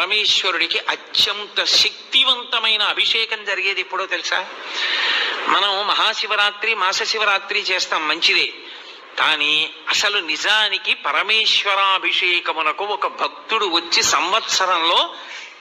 పరమేశ్వరుడికి అత్యంత శక్తివంతమైన అభిషేకం జరిగేది ఎప్పుడో తెలుసా? మనం మహాశివరాత్రి మాస శివరాత్రి చేస్తాం మంచిదే. కానీ అసలు నిజానికి పరమేశ్వరాభిషేకమునకు ఒక భక్తుడు వచ్చి సంవత్సరంలో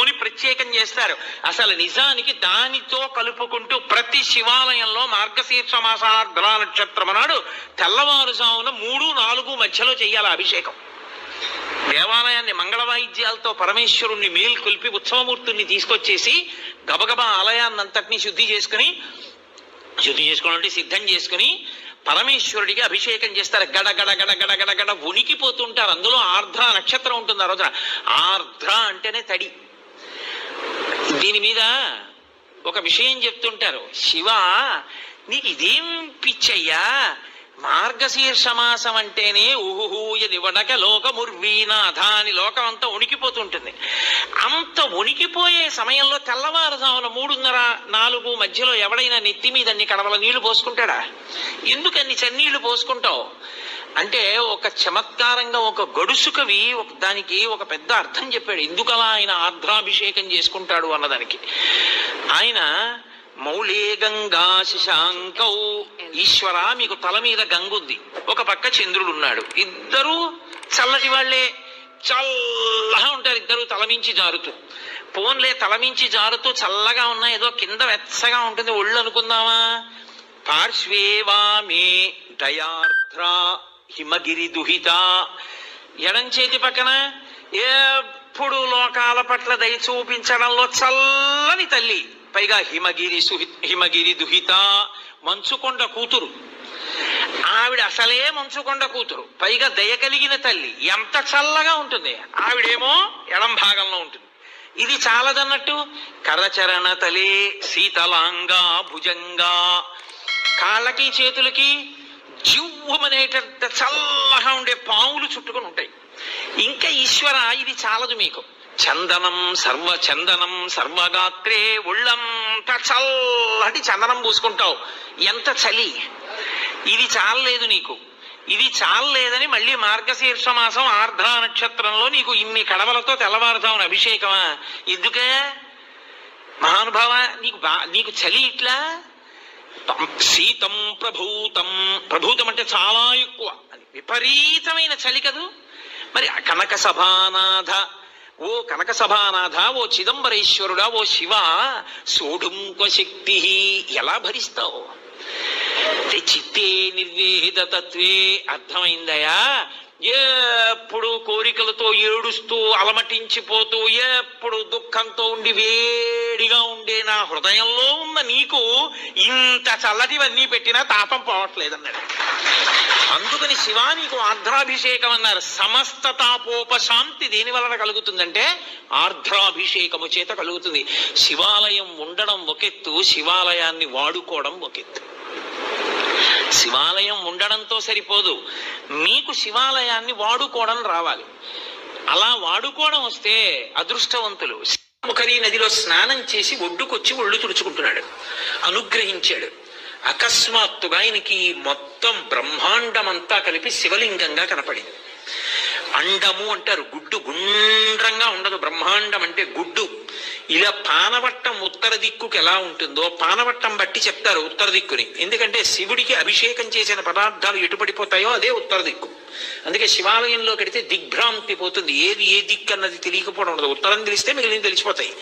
అని ప్రత్యేకం చేస్తారు. అసలు నిజానికి దానితో కలుపుకుంటూ ప్రతి శివాలయంలో మార్గశీర్ష మాసార్ద్రా నక్షత్రం నాడు తెల్లవారుజామున మూడు నాలుగు మధ్యలో చేయాలి అభిషేకం. దేవాలయాన్ని మంగళ వాయిద్యాలతో పరమేశ్వరుణ్ణి మేల్కొల్పి ఉత్సవమూర్తుల్ని తీసుకొచ్చేసి గబగబా ఆలయాన్ని అంతటినీ శుద్ధి చేసుకుని శుద్ధి చేసుకోవాలంటే సిద్ధం చేసుకుని పరమేశ్వరుడికి అభిషేకం చేస్తారు. గడ గడ గడ గడ గడ గడ ఉనికిపోతుంటారు. అందులో ఆర్ద్ర నక్షత్రం ఉంటుంది ఆ రోజున. ఆర్ద్ర అంటేనే తడి. దీని మీద ఒక విషయం చెప్తుంటారు. శివ నీకు ఇదేం పిచ్చయ్యా? మార్గశీర్ష మాసం అంటేనే ఊహూయ వడక లోకముర్వీనాథ అని లోకం అంతా ఉనికిపోతుంటుంది. అంత ఉనికిపోయే సమయంలో తెల్లవారుజామున మూడున్నర నాలుగు మధ్యలో ఎవడైనా నెత్తి మీద అన్ని కడవల నీళ్ళు పోసుకుంటాడా? ఎందుకు అన్ని చన్నీళ్ళు పోసుకుంటావు? అంటే ఒక చమత్కారంగా ఒక గడుసు కవి ఒక దానికి ఒక పెద్ద అర్థం చెప్పాడు. ఎందుకలా ఆయన ఆర్ద్రాభిషేకం చేసుకుంటాడు అన్నదానికి. ఆయన మౌళే గంగా శశాంకౌ. ఈశ్వర మీకు తల మీద గంగుంది ఒక పక్క చంద్రుడు ఉన్నాడు. ఇద్దరు చల్లటి వాళ్ళే. చల్లగా ఉంటారు ఇద్దరు తలమించి జారుతూ. పోన్లే తలమించి జారుతూ చల్లగా ఉన్నా ఏదో కింద వెచ్చగా ఉంటుంది. ఒళ్ళు అనుకుందామా? పార్శ్వేవామే దయార్ద్ర హిమగిరి దుహిత. ఎడం చేతి పక్కన ఎప్పుడు లోకాల పట్ల దయ చూపించడంలో చల్లని తల్లి. పైగా హిమగిరి సుహి హిమగిరి దుహిత మంచుకొండ కూతురు. ఆవిడ అసలే మంచుకొండ కూతురు. పైగా దయ కలిగిన తల్లి. ఎంత చల్లగా ఉంటుంది. ఆవిడేమో ఎడం భాగంలో ఉంటుంది. ఇది చాలదన్నట్టు కరచరణ తలే శీతలాంగా భుజంగా కాళ్ళకి చేతులకి జివ్వమనేటంత చల్లగా ఉండే పావులు చుట్టుకొని ఉంటాయి. ఇంకా ఈశ్వర ఇది చాలదు మీకు. చందనం సర్వ చందనం సర్వగాత్రే ఒళ్ళంత చల్లటి చందనం పూసుకుంటావు. ఎంత చలి? ఇది చాలలేదు నీకు. ఇది చాలలేదని మళ్ళీ మార్గశీర్ష మాసం ఆర్ద్ర నక్షత్రంలో నీకు ఇన్ని కడవలతో తెల్లవారుదామని అభిషేకమా? ఎందుకే? మహానుభావ నీకు బా నీకు చలి ఇట్లా? శీతం ప్రభూతం. ప్రభూతం అంటే చాలా ఎక్కువ. అది విపరీతమైన చలి కదూ. మరి ఆ కనక సభానాథ ఓ కనక సభానాథ ఓ చిదంబరేశ్వరుడా ఓ శివ సోఢుంక శక్తి ఎలా భరిస్తావు? చిత్తే నిర్వేద తత్వే అర్థమైందయా? ఎప్పుడు కోరికలతో ఏడుస్తూ అలమటించిపోతూ ఎప్పుడు దుఃఖంతో ఉండి వేడిగా ఉండే నా హృదయంలో ఉన్న నీకు ఇంత చల్లటివన్నీ పెట్టినా తాపం పోవట్లేదన్నాడు. అందుకని శివా నీకు ఆర్ద్రాభిషేకం అన్నారు. సమస్త తాపోపశాంతి దేని వలన కలుగుతుందంటే ఆర్ద్రాభిషేకము చేత కలుగుతుంది. శివాలయం ఉండడం ఒకెత్తు శివాలయాన్ని వాడుకోవడం ఒకెత్తు శివాలయం ఉండడంతో సరిపోదు. మీకు శివాలయాన్ని వాడుకోవడం రావాలి. అలా వాడుకోవడం వస్తే అదృష్టవంతులు. ముఖరి నదిలో స్నానం చేసి ఒడ్డుకొచ్చి ఒళ్ళు తుడుచుకుంటున్నాడు. అనుగ్రహించాడు. అకస్మాత్తుగా ఆయనకి మొత్తం బ్రహ్మాండమంతా కలిపి శివలింగంగా కనపడింది. అండము అంటారు గుడ్డు గుండ్రంగా ఉండదు. బ్రహ్మాండం అంటే గుడ్డు. ఇలా పానవట్టం ఉత్తర దిక్కుకి ఎలా ఉంటుందో పానవట్టం బట్టి చెప్తారు ఉత్తర దిక్కుని. ఎందుకంటే శివుడికి అభిషేకం చేసిన పదార్థాలు ఎటు పడిపోతాయో అదే ఉత్తర దిక్కు. అందుకే శివాలయంలో కడితే దిగ్భ్రాంతి పోతుంది. ఏది ఏ దిక్కు అన్నది తెలియకపోవడం ఉండదు. ఉత్తరం తెలిస్తే మిగిలిన తెలిసిపోతాయి.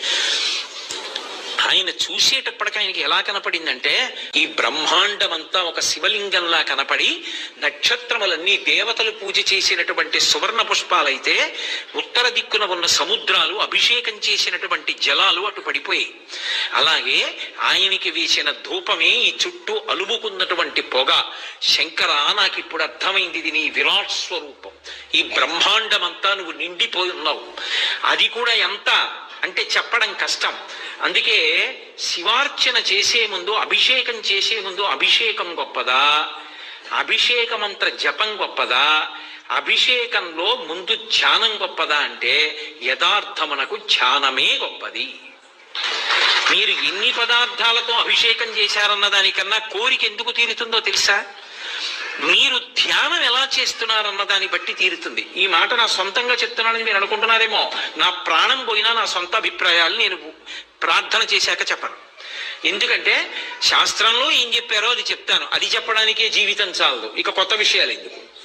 ఆయన చూసేటప్పటికి ఆయనకి ఎలా కనపడిందంటే ఈ బ్రహ్మాండమంతా ఒక శివలింగంలా కనపడి నక్షత్రములన్నీ దేవతలు పూజ చేసినటువంటి సువర్ణ పుష్పాలైతే ఉత్తర దిక్కున ఉన్న సముద్రాలు అభిషేకం చేసినటువంటి జలాలు అటు పడిపోయాయి. అలాగే ఆయనకి వేసిన ధూపమే ఈ చుట్టూ అలుముకున్నటువంటి పొగ. శంకర నాకు ఇప్పుడు అర్థమైంది ఇది నీ విరాట్ స్వరూపం. ఈ బ్రహ్మాండమంతా నువ్వు నిండిపోయి ఉన్నావు. అది కూడా ఎంత? అంటే చెప్పడం కష్టం. అందుకే శివార్చన చేసే ముందు అభిషేకం చేసే ముందు అభిషేకం గొప్పదా? అభిషేక మంత్ర జపం గొప్పదా? అభిషేకంలో ముందు ధ్యానం గొప్పదా అంటే యథార్థమునకు ధ్యానమే గొప్పది. మీరు ఎన్ని పదార్థాలతో అభిషేకం చేశారన్న దానికన్నా కోరిక ఎందుకు తీరుతుందో తెలుసా? మీరు ధ్యానం ఎలా చేస్తున్నారన్న దాన్ని బట్టి తీరుతుంది. ఈ మాట నా సొంతంగా చెప్తున్నానని మీరు అనుకుంటున్నారేమో. నా ప్రాణం పోయినా నా సొంత అభిప్రాయాలు నేను ప్రార్థన చేశాక చెప్పను. ఎందుకంటే శాస్త్రంలో ఏం చెప్పారో అది చెప్తాను. అది చెప్పడానికే జీవితం చాలదు. ఇక కొత్త విషయాలు ఎందుకు?